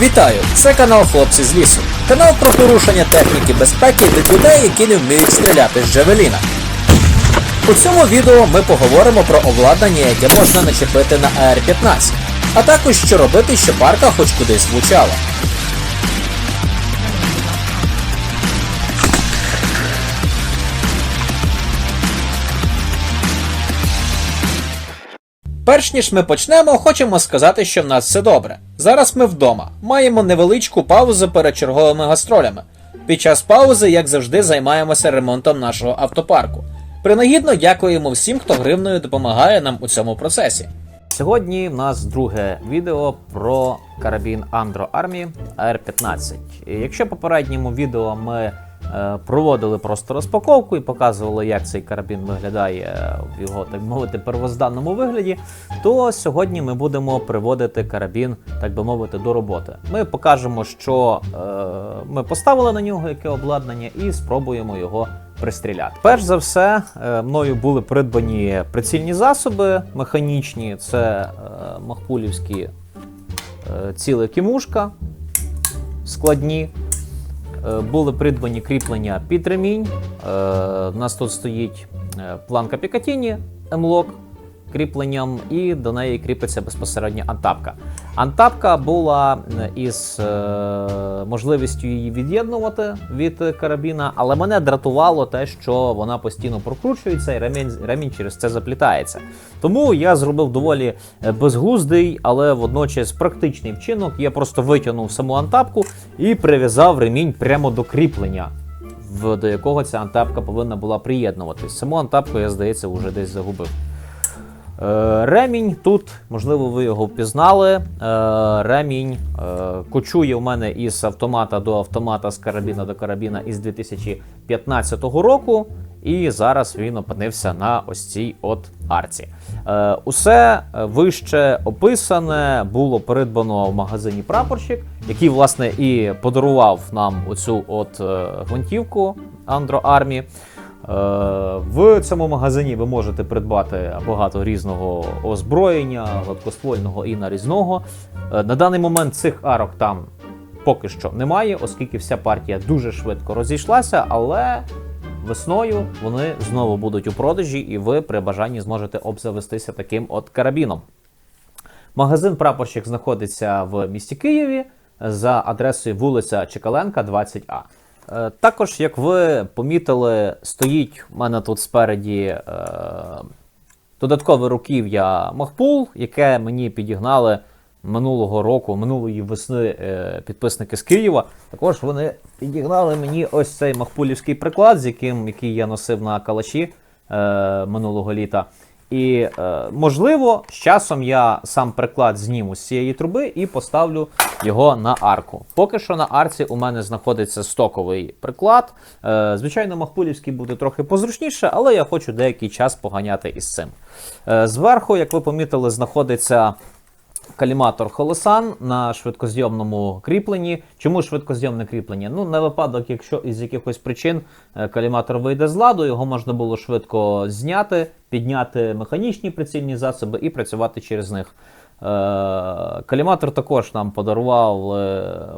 Вітаю! Це канал Хлопці з лісу. Канал про порушення техніки безпеки від людей, які не вміють стріляти з Джавеліна. У цьому відео ми поговоримо про обладнання, яке можна начепити на AR-15, а також що робити, щоб парка хоч кудись влучала. Перш ніж ми почнемо, хочемо сказати, що в нас все добре. Зараз ми вдома, маємо невеличку паузу перед черговими гастролями. Під час паузи, як завжди, займаємося ремонтом нашого автопарку. Принагідно дякуємо всім, хто гривною допомагає нам у цьому процесі. Сьогодні в нас друге відео про карабін Andro Army AR-15. Якщо попередньому відео ми проводили просто розпаковку і показували, як цей карабін виглядає в його, так мовити, первозданному вигляді, то сьогодні ми будемо приводити карабін, так би мовити, до роботи. Ми покажемо, що е, ми поставили на нього яке обладнання, і спробуємо його пристріляти. Перш за все, е, мною були придбані прицільні засоби механічні, це е, махпулівські е, ціле кімушка складні. Е, Були придбані кріплення під ремінь. Е, У нас тут стоїть е, планка Пікатіні М-лок кріпленням, і до неї кріпиться безпосередньо антапка. Антапка була е, із е, можливістю її від'єднувати від карабіна, але мене дратувало те, що вона постійно прокручується і ремінь, ремінь через це заплітається. Тому я зробив доволі е, безглуздий, але водночас практичний вчинок. Я просто витягнув саму антапку і прив'язав ремінь прямо до кріплення. До якого ця антапка повинна була приєднуватись. Саму антапку я, здається, вже десь загубив. Е, Ремінь тут, можливо, ви його впізнали. Е, Ремінь е, кочує у мене із автомата до автомата, з карабіна до карабіна із 2015 року. І зараз він опинився на ось цій от арці. Усе вище описане було придбано в магазині Прапорщик, який, власне, і подарував нам оцю от гвинтівку Андро Армі. Е, В цьому магазині ви можете придбати багато різного озброєння, гладкоствольного і нарізного. Е, На даний момент цих арок там поки що немає, оскільки вся партія дуже швидко розійшлася, але весною вони знову будуть у продажі, і ви при бажанні зможете обзавестися таким от карабіном. Магазин Прапорщик знаходиться в місті Києві за адресою вулиця Чекаленка, 20А. Е, Також, як ви помітили, стоїть у мене тут спереді е, додаткове руків'я Махпул, яке мені підігнали минулого року, минулої весни е, підписники з Києва. Також вони підігнали мені ось цей махпулівський приклад, з яким який я носив на калаші минулого літа. І е, можливо, з часом я сам приклад зніму з цієї труби і поставлю його на арку. Поки що на арці у мене знаходиться стоковий приклад. Е, звичайно, махпулівський буде трохи позручніше, але я хочу деякий час поганяти із цим. Е, зверху, як ви помітили, знаходиться каліматор Холосан на швидкозйомному кріпленні. Чому швидкозйомне кріплення? Ну, на випадок, якщо із якихось причин е, каліматор вийде з ладу, його можна було швидко зняти, підняти механічні прицільні засоби і працювати через них. Е, Каліматор також нам подарував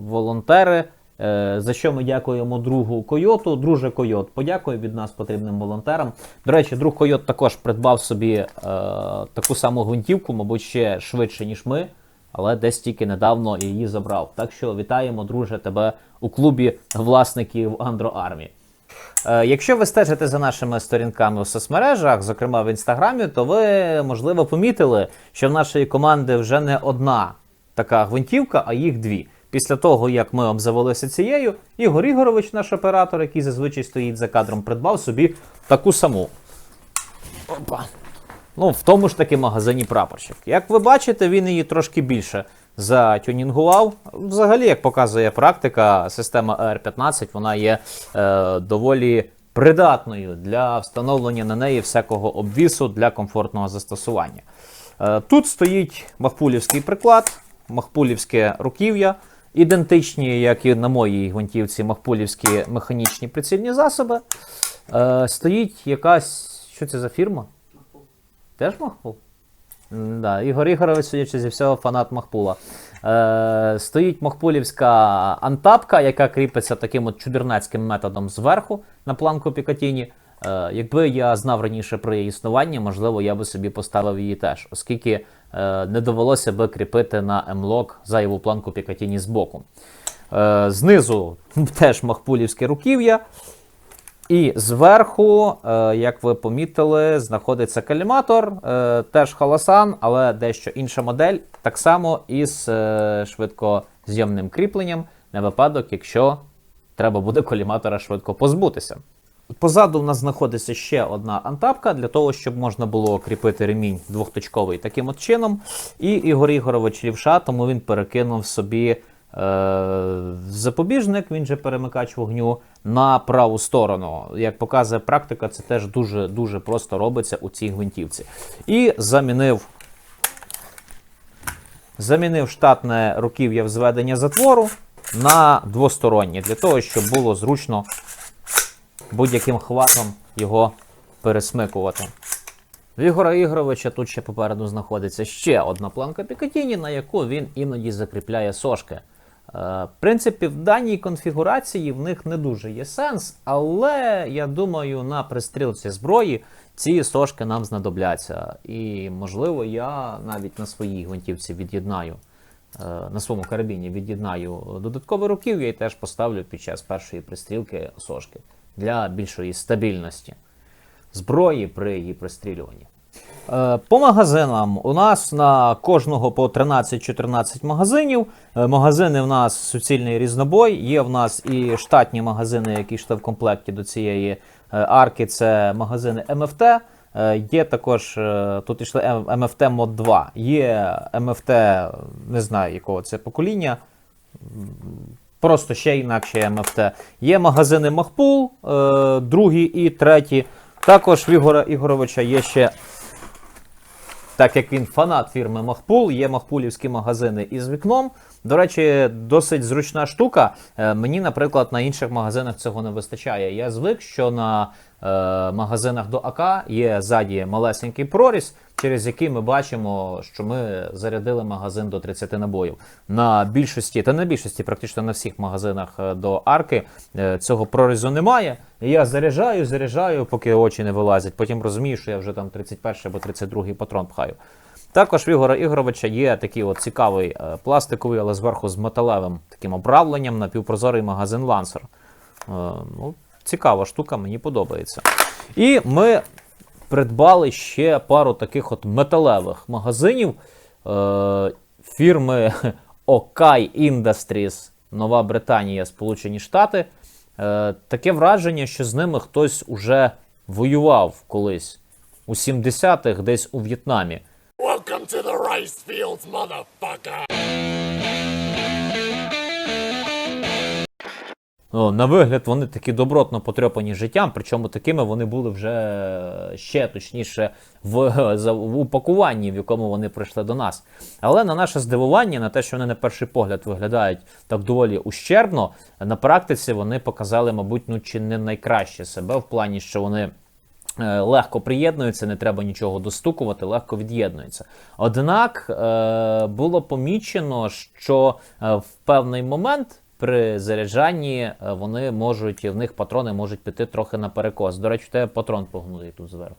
волонтери. Е, За що ми дякуємо другу Койоту. Друже Койот, подякуй від нас потрібним волонтерам. До речі, друг Койот також придбав собі е, таку саму гвинтівку, мабуть, ще швидше, ніж ми, але десь тільки недавно її забрав. Так що вітаємо, друже, тебе у клубі власників Андро Армі. Е, Якщо ви стежите за нашими сторінками у соцмережах, зокрема в інстаграмі, то ви можливо помітили, що в нашої команди вже не одна така гвинтівка, а їх дві. Після того, як ми обзавелися цією, Ігор Ігорович, наш оператор, який зазвичай стоїть за кадром, придбав собі таку саму. Опа. Ну, в тому ж таки магазині прапорщик. Як ви бачите, він її трошки більше затюнінгував. Взагалі, як показує практика, система ER15 вона є е, доволі придатною для встановлення на неї всякого обвісу для комфортного застосування. Е, тут стоїть махпулівський приклад, махпулівське руків'я. Ідентичні, як і на моїй гвинтівці, махпулівські механічні прицільні засоби. Е, стоїть якась. Що це за фірма? Теж Махпул? М, Да, Ігор Ігорович, судячи зі всього, фанат Махпула. Е, стоїть мохпулівська антапка, яка кріпиться таким от чудернацьким методом зверху на планку Пікатіні. Е, якби я знав раніше про її існування, можливо, я би собі поставив її теж, оскільки е, не довелося би кріпити на М-лок зайву планку Пікатіні збоку. Е, знизу теж махпулівське руків'я. І зверху, як ви помітили, знаходиться каліматор, теж халасан, але дещо інша модель, так само із швидкозйомним кріпленням на випадок, якщо треба буде коліматора швидко позбутися. Позаду в нас знаходиться ще одна антапка для того, щоб можна було кріпити ремінь двохточковий таким от чином. І Ігор Ігорович лівша, тому він перекинув собі е, запобіжник, він же перемикач вогню, на праву сторону. Як показує практика, це теж дуже дуже просто робиться у цій гвинтівці. І замінив, замінив штатне руків'я взведення затвору на двостороннє, для того, щоб було зручно будь-яким хватом його пересмикувати. В Ігора Ігоровича тут ще попереду знаходиться ще одна планка Пікатіні, на яку він іноді закріпляє сошки. Е, В принципі, в даній конфігурації в них не дуже є сенс, але я думаю, на пристрілці зброї ці сошки нам знадобляться. І, можливо, я навіть на своїй гвинтівці від'єднаю, е, на своєму карабіні від'єднаю додаткове руків'я і теж поставлю під час першої пристрілки сошки для більшої стабільності зброї при її пристрілюванні. Е, По магазинам у нас на кожного по 13-14 магазинів. Е, Магазини в нас суцільний різнобой. Є в нас і штатні магазини, які йшли в комплекті до цієї е, арки. Це магазини МФТ. Є також тут йшли МФТ Мод 2. Є МФТ, не знаю якого це покоління. Просто ще інакше МФТ. Є магазини Махпул, е, другі і треті. Також в Ігора Ігоровича є ще, так як він фанат фірми Махпул, є махпулівські магазини із вікном. До речі, досить зручна штука. Е, Мені, наприклад, на інших магазинах цього не вистачає. Я звик, що на магазинах до АК є ззаді малесенький проріз, через який ми бачимо, що ми зарядили магазин до 30 набоїв. На більшості, та не більшості, практично на всіх магазинах е, до арки е, цього прорізу немає. Я заряджаю, заряджаю, поки очі не вилазять. Потім розумію, що я вже там 31 або 32 патрон пхаю. Також в Ігора Ігоровича є такий от цікавий е, пластиковий, але зверху з металевим таким обравленням напівпрозорий магазин. Е, ну, цікава штука, мені подобається. І ми придбали ще пару таких от металевих магазинів е, фірми Okai Industries, Нова Британія, Сполучені Штати. Е, таке враження, що з ними хтось уже воював колись у 70-х, десь у В'єтнамі. Welcome to the rice fields, motherfucker! На вигляд вони такі добротно потрьопані життям, причому такими вони були вже ще точніше в, в упакуванні, в якому вони прийшли до нас. Але на наше здивування, на те, що вони на перший погляд виглядають так доволі ущербно, на практиці вони показали, мабуть, ну чи не найкраще себе в плані, що вони. е, Легко приєднуються, не треба нічого достукувати, легко від'єднуються. Однак е, було помічено, що е, в певний момент при заряджанні е, вони можуть, в них патрони можуть піти трохи на перекос. До речі, тебе патрон погнутий тут зверху.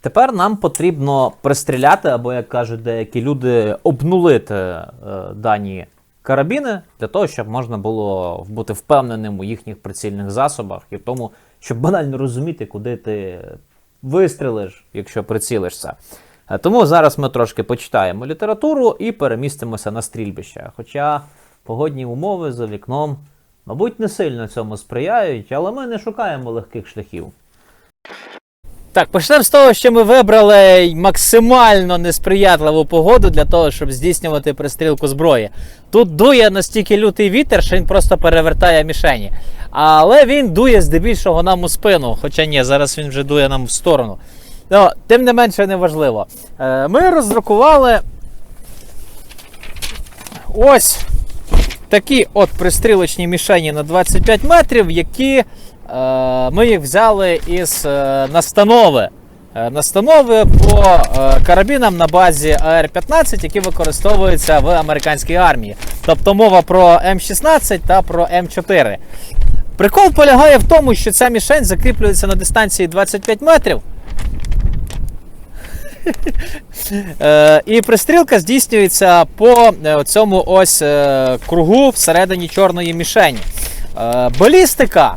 Тепер нам потрібно пристріляти, або, як кажуть деякі люди, обнулити е, дані карабіни для того, щоб можна було бути впевненим у їхніх прицільних засобах і в тому, щоб банально розуміти, куди ти вистрілиш, якщо прицілишся. Е, Тому зараз ми трошки почитаємо літературу і перемістимося на стрільбище. Хоча погодні умови за вікном, мабуть, не сильно цьому сприяють, але ми не шукаємо легких шляхів. Так, почнемо з того, що ми вибрали максимально несприятливу погоду для того, щоб здійснювати пристрілку зброї. Тут дує настільки лютий вітер, що він просто перевертає мішені. Але він дує здебільшого нам у спину. Хоча ні, зараз він вже дує нам в сторону. Ну, тим не менше не важливо. Е, Ми роздрукували ось такі от пристрілочні мішені на 25 метрів, які е, ми їх взяли із е, настанови е, настанови по карабінам на базі АР-15, які використовуються в американській армії. Тобто мова про М16 та про М4. Прикол полягає в тому, що ця мішень закріплюється на дистанції 25 метрів. Е, І пристрілка здійснюється по е, цьому ось е, кругу всередині чорної мішені. Е, Балістика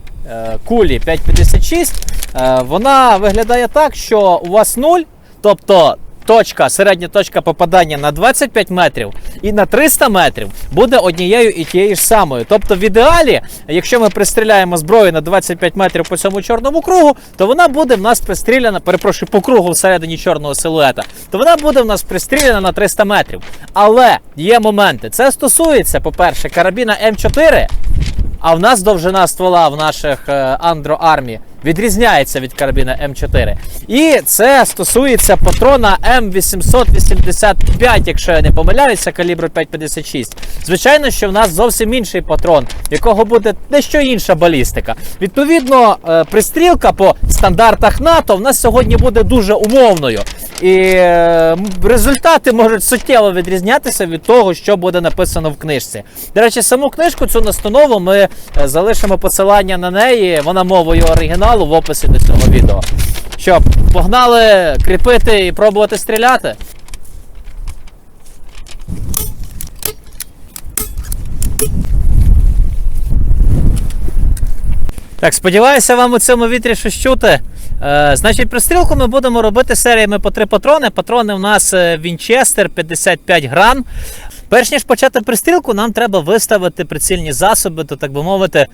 кулі 5,56, е, вона виглядає так, що у вас 0, тобто точка, середня точка попадання на 25 метрів і на 300 метрів буде однією і тією ж самою. Тобто, в ідеалі, якщо ми пристріляємо зброю на 25 метрів по цьому чорному кругу, то вона буде в нас пристріляна, перепрошую, по кругу всередині чорного силуета, то вона буде в нас пристріляна на 300 метрів. Але є моменти. Це стосується, по-перше, карабіна М4. А в нас довжина ствола в наших е, Андро Армі відрізняється від карабіна М4. І це стосується патрона М885, якщо я не помиляюся, калібру 5,56. Звичайно, що в нас зовсім інший патрон, якого буде дещо інша балістика. Відповідно, е, пристрілка по стандартах НАТО в нас сьогодні буде дуже умовною. І е, результати можуть суттєво відрізнятися від того, що буде написано в книжці. До речі, саму книжку, цю настанову, ми е, залишимо посилання на неї. Вона мовою оригіналу в описі до цього відео. Що, погнали кріпити і пробувати стріляти? Так, сподіваюся, вам у цьому вітрі щось чути. Е, значить, пристрілку ми будемо робити серіями по три патрони. Патрони у нас е, Вінчестер 55 грам. Перш ніж почати пристрілку, нам треба виставити прицільні засоби, то так би мовити,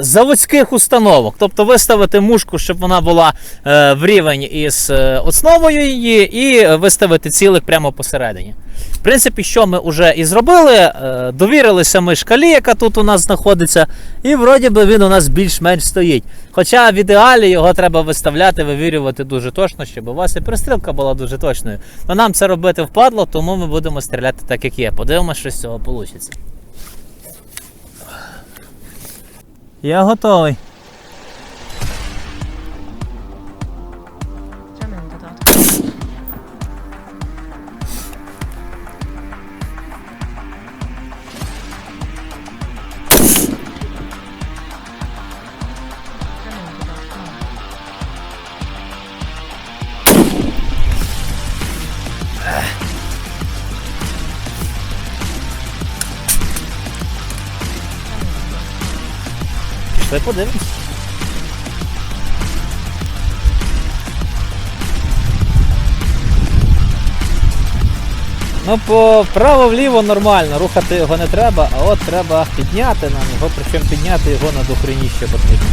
заводських установок. Тобто виставити мушку, щоб вона була е, в рівень із е, основою її, і виставити цілик прямо посередині. В принципі, що ми вже і зробили, е, довірилися ми шкалі, яка тут у нас знаходиться, і вроді би він у нас більш-менш стоїть. Хоча в ідеалі його треба виставляти, вивірювати дуже точно, щоб у вас і пристрілка була дуже точною. Но нам це робити впадло, тому ми будемо стріляти так, як є. Подивимося, що з цього вийде. Я готовий. Пішли подивимось. Ну, по право-вліво нормально, рухати його не треба, а от треба підняти нам його, причому підняти його на дохреніще потрібно.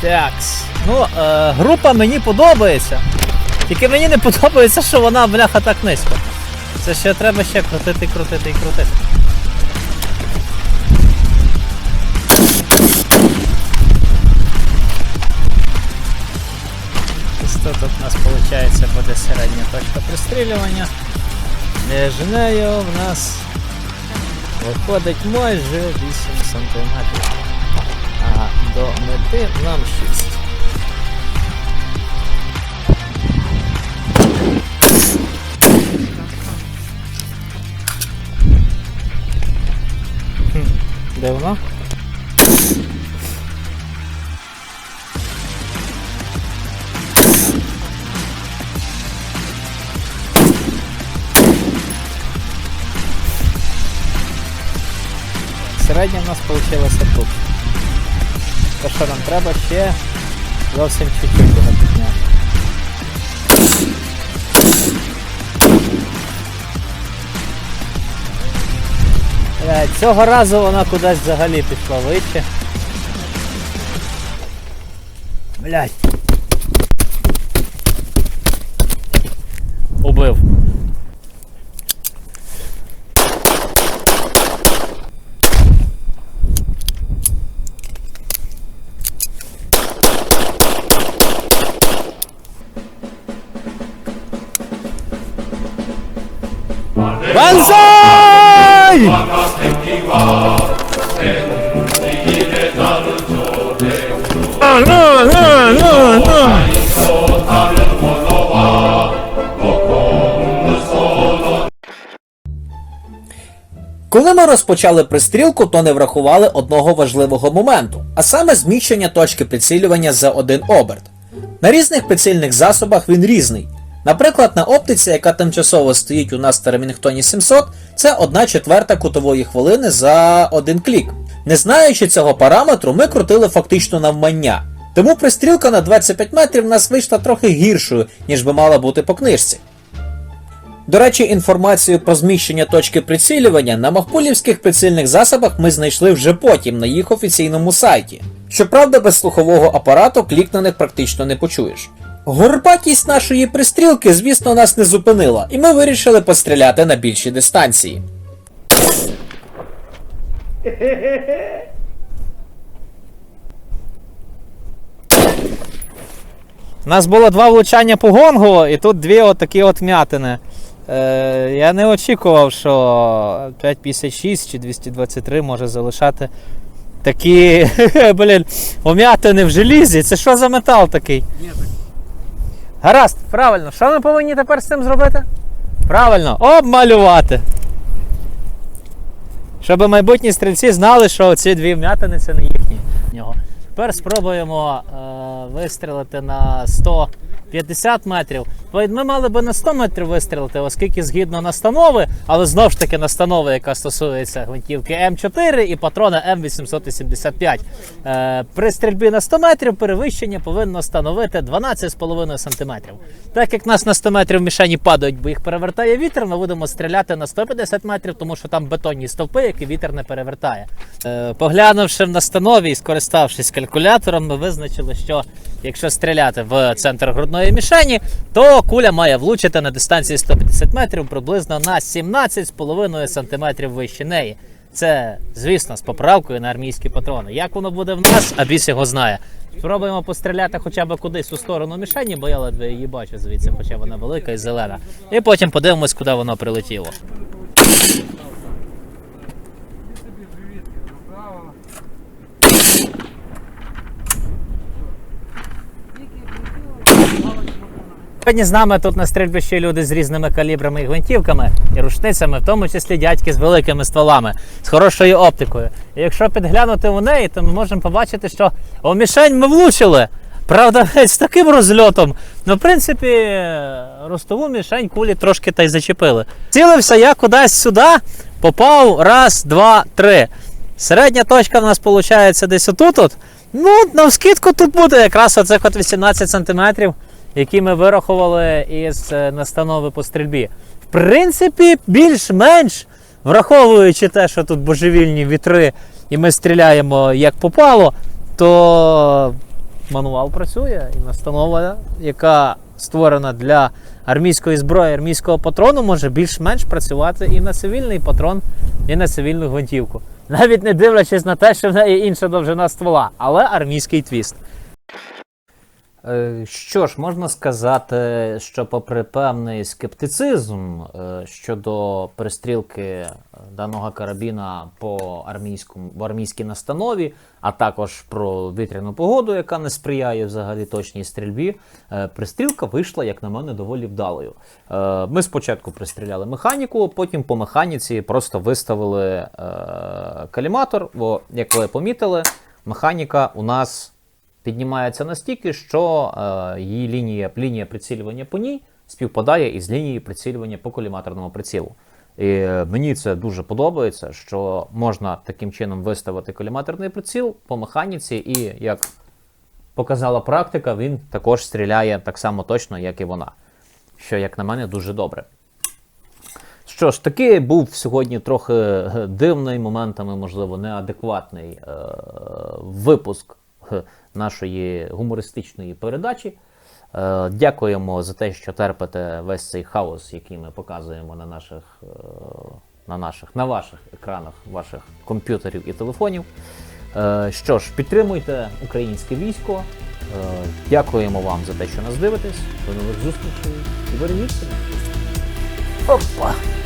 Так. Ну, е, група мені подобається. Тільки мені не подобається, що вона бляха так низько. Це ще треба ще крутити, крутити і крутити. Тут у нас виходить буде середня точка пристрілювання. Між нею в нас виходить майже 8 см. До мети нам 6. Де воно? Середня в нас вийшла тут. То що нам треба ще зовсім чуть-чуть його підняти. Цього разу вона кудись взагалі пішла вище. Блять. Убив. Коли ми розпочали пристрілку, то не врахували одного важливого моменту, а саме зміщення точки прицілювання за один оберт. На різних прицільних засобах він різний. Наприклад, на оптиці, яка тимчасово стоїть у нас в Remington 700, це 1 четверта кутової хвилини за один клік. Не знаючи цього параметру, ми крутили фактично навмання. Тому пристрілка на 25 метрів в нас вийшла трохи гіршою, ніж би мала бути по книжці. До речі, інформацію про зміщення точки прицілювання на махпулівських прицільних засобах ми знайшли вже потім на їх офіційному сайті. Щоправда, без слухового апарату клік на них практично не почуєш. Горбатість нашої пристрілки, звісно, нас не зупинила, і ми вирішили постріляти на більші дистанції. У нас було два влучання по гонгу, і тут дві отакі от м'ятини. Е, я не очікував, що 5,56 чи 223 може залишати такі блін, ум'ятини в желізі. Це що за метал такий? Гаразд, правильно. Що ми повинні тепер з цим зробити? Правильно, обмалювати. Щоб майбутні стрільці знали, що ці дві вм'ятини це не їхні. Тепер спробуємо е, вистрілити на 150 метрів. Ми мали би на 100 метрів вистрілити, оскільки згідно настанови, але знову ж таки настанови, яка стосується гвинтівки М4 і патрона М875. Е, при стрільбі на 100 метрів перевищення повинно становити 12,5 см. Так як нас на 100 метрів мішені падають, бо їх перевертає вітер, ми будемо стріляти на 150 метрів, тому що там бетонні стовпи, які вітер не перевертає. Е, поглянувши в настанові і скориставшись калькулятором, ми визначили, що якщо стріляти в центр грудної мішені, то куля має влучити на дистанції 150 метрів приблизно на 17,5 см вище неї. Це, звісно, з поправкою на армійські патрони. Як воно буде в нас, а біс його знає. Спробуємо постріляти хоча б кудись у сторону мішені, бо я ледве її бачу звідси, хоча вона велика і зелена. І потім подивимось, куди воно прилетіло. Сьогодні з нами тут на стрільбищі люди з різними калібрами і гвинтівками і рушницями, в тому числі дядьки з великими стволами, з хорошою оптикою. І якщо підглянути у неї, то ми можемо побачити, що у мішень ми влучили. Правда, з таким розльотом. Ну, в принципі, ростову мішень кулі трошки та й зачепили. Цілився я кудись сюди, попав раз, два, три. Середня точка в нас виходить десь отут. -от. Ну, навскидку тут буде якраз оцих от 18 сантиметрів які ми вирахували із е, настанови по стрільбі. В принципі, більш-менш, враховуючи те, що тут божевільні вітри, і ми стріляємо як попало, то мануал працює і настанова, яка створена для армійської зброї, армійського патрону, може більш-менш працювати і на цивільний патрон, і на цивільну гвинтівку. Навіть не дивлячись на те, що в неї інша довжина ствола, але армійський твіст. Е, Що ж, можна сказати, що попри певний скептицизм е, щодо пристрілки даного карабіна по армійському в армійській настанові, а також про вітряну погоду, яка не сприяє взагалі точній стрільбі, е, пристрілка вийшла, як на мене, доволі вдалою. Е, Ми спочатку пристріляли механіку, потім по механіці просто виставили е, каліматор, бо, як ви помітили, механіка у нас піднімається настільки, що е, її лінія, лінія прицілювання по ній співпадає із лінією прицілювання по коліматорному прицілу. І е, мені це дуже подобається, що можна таким чином виставити коліматорний приціл по механіці, і як показала практика, він також стріляє так само точно, як і вона. Що, як на мене, дуже добре. Що ж, такий був сьогодні трохи е, дивний, моментами, можливо, неадекватний випуск нашої гумористичної передачі. Е, дякуємо за те, що терпите весь цей хаос, який ми показуємо на наших, е, на наших, на ваших екранах, ваших комп'ютерів і телефонів. Е, що ж, підтримуйте українське військо. Дякуємо вам за те, що нас дивитесь. До нових зустрічей і бережіть себе. Опа!